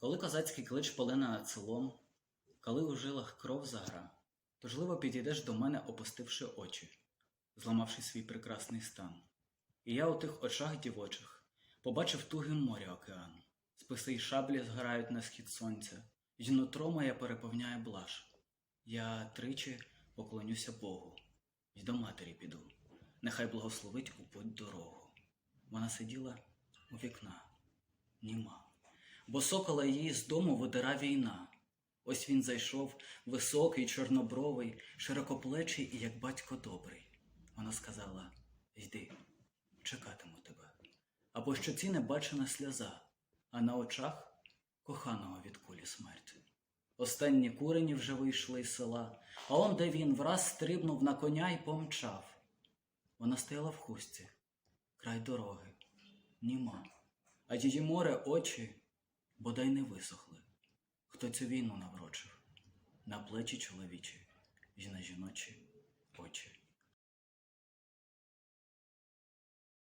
Коли козацький клич полина селом, коли у жилах кров загра, тужливо підійдеш до мене, опустивши очі, зламавши свій прекрасний стан. І я у тих очах дівочих побачив туги моря океан, списи й шаблі згорають на схід сонця, й нутро моє переповняє блаж. Я тричі поклонюся Богу, й до матері піду, нехай благословить у путь дорогу. Вона сиділа у вікна, німа, бо сокола її з дому видира війна. Ось він зайшов, високий, чорнобровий, широкоплечий і як батько добрий. Вона сказала: Йди, чекатиму тебе. Що ці не бачена сльоза, а на очах коханого від кулі смерть. Останні курені вже вийшли із села, а он де він враз стрибнув на коня й помчав. Вона стояла в хустці, край дороги, німа, а її море очі бодай не висохли. Хто цю війну наврочив? На плечі чоловічі й на жіночі очі.